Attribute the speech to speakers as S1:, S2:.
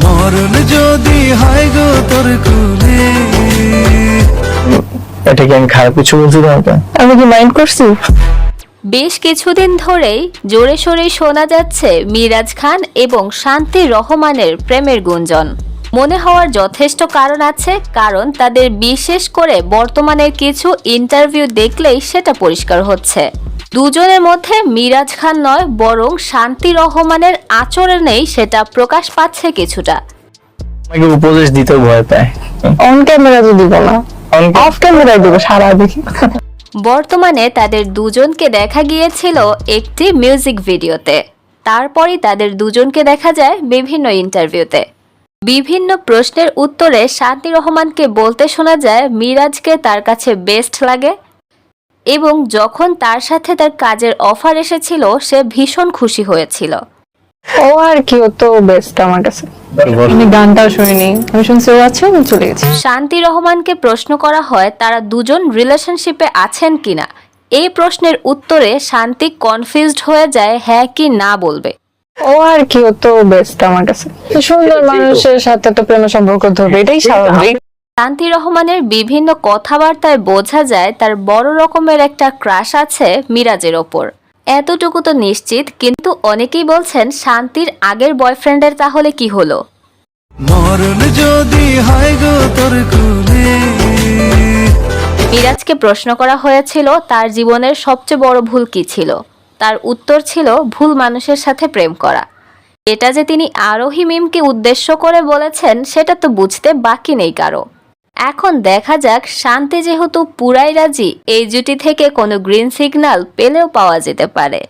S1: মরণ যদি হয় গো তোর কুলে।
S2: এটা কি আমি খারাপ কিছু বলছি তোমাকে
S3: আমি কি মাইন্ড করছি?
S4: বেশ কিছুদিন ধরেই জোরে সোরে শোনা যাচ্ছে মিরাজ খান এবং শান্তি রহমানের প্রেমের গুঞ্জন। মনে হওয়ার যথেষ্ট কারণ আছে কারণ তাদের বিশেষ করে বর্তমানের কিছু ইন্টারভিউ দেখলেই সেটা পরিষ্কার হচ্ছে। দুজনের মধ্যে মিরাজ খান নয় বরং শান্তি রহমানের আচরণেই সেটা প্রকাশ পাচ্ছে কিছুটা।
S2: আমাকে উপদেশ দিতেও ভয় পায়।
S3: অন ক্যামেরা তো দিব না। অফ ক্যামেরায় দিব সারা দেখি।
S4: বর্তমানে তাদের দুজনকে দেখা গিয়েছিল একটি মিউজিক ভিডিওতে তারপরই তাদের দুজনকে দেখা যায় বিভিন্ন ইন্টারভিউতে বিভিন্ন প্রশ্নের উত্তরে শান্তি রহমানকে বলতে শোনা যায় মিরাজকে তার কাছে বেস্ট লাগে। এবং যখন তার সাথে তার কাজের অফার এসেছিল সে ভীষণ খুশি হয়েছিল।
S3: ও আর কি ও তো বেস্ট আমার কাছে। আমি গানটাও শুনিনি। আমি শুনছি ও আছে আমি চলে গেছি?
S4: শান্তি রহমানকে প্রশ্ন করা হয় তারা দুজন রিলেশনশিপে আছেন কিনা? এই প্রশ্নের উত্তরে শান্তি কনফিউজড হয়ে যায় হ্যাঁ কি না বলবে।
S3: ও আর কি ও তো বেস্ট আমার কাছে। সুন্দর মানুষের সাথে তো প্রেমের সম্পর্ক ধরবে এটাই স্বাভাবিক।
S4: শান্তি রহমানের বিভিন্ন কথাবার্তায় বোঝা যায় তার বড় রকমের একটা ক্রাশ আছে মিরাজের ওপর। এতটুকু তো নিশ্চিত কিন্তু অনেকেই বলছেন শান্তির আগের বয়ফ্রেন্ডের তাহলে কি হলো?
S1: মরণ যদি হয় গো তোর কুলে
S4: মিরাজকে প্রশ্ন করা হয়েছিল তার জীবনের সবচেয়ে বড় ভুল কি ছিল? তার উত্তর ছিল ভুল মানুষের সাথে প্রেম করা। এটা যে তিনি আরোহী মিমকে উদ্দেশ্য করে বলেছেন সেটা তো বুঝতে বাকি নেই কারও। এখন দেখা যাক শান্তি যেহেতু পুরাই রাজি, এই জুটি থেকে কোনো গ্রিন সিগন্যাল পেলেও পাওয়া যেতে পারে।